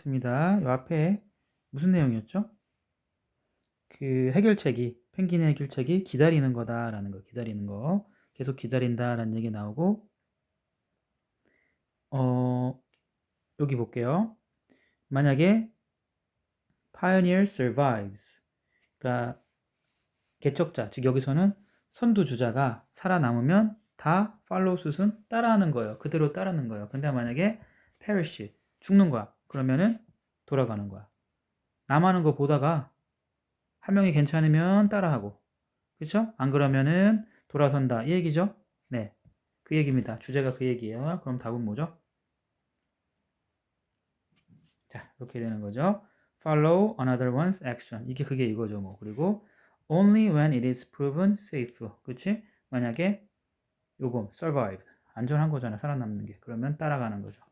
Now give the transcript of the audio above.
하겠습니다. 요 앞에 무슨 내용이었죠? 그 해결책이 펭귄의 해결책이 기다리는 거다라는 거, 기다리는 거, 계속 기다린다라는 얘기 나오고, 어 여기 볼게요. 만약에 pioneer survives, 그러니까 개척자, 즉 여기서는 선두주자가 살아남으면 다 follow suit은 따라하는 거예요. 그대로 따르는 거예요. 근데 만약에 perish, 죽는 거야. 그러면은 돌아가는 거야. 남하는 거 보다가 한 명이 괜찮으면 따라하고, 그렇죠? 안 그러면은 돌아선다. 이 얘기죠? 네, 그 얘기입니다. 주제가 그 얘기예요. 그럼 답은 뭐죠? 자, 이렇게 되는 거죠. Follow another one's action. 이게 그게 이거죠, 뭐. 그리고 only when it is proven safe. 그렇지? 만약에 요거 survive 안전한 거잖아 살아남는 게 그러면 따라가는 거죠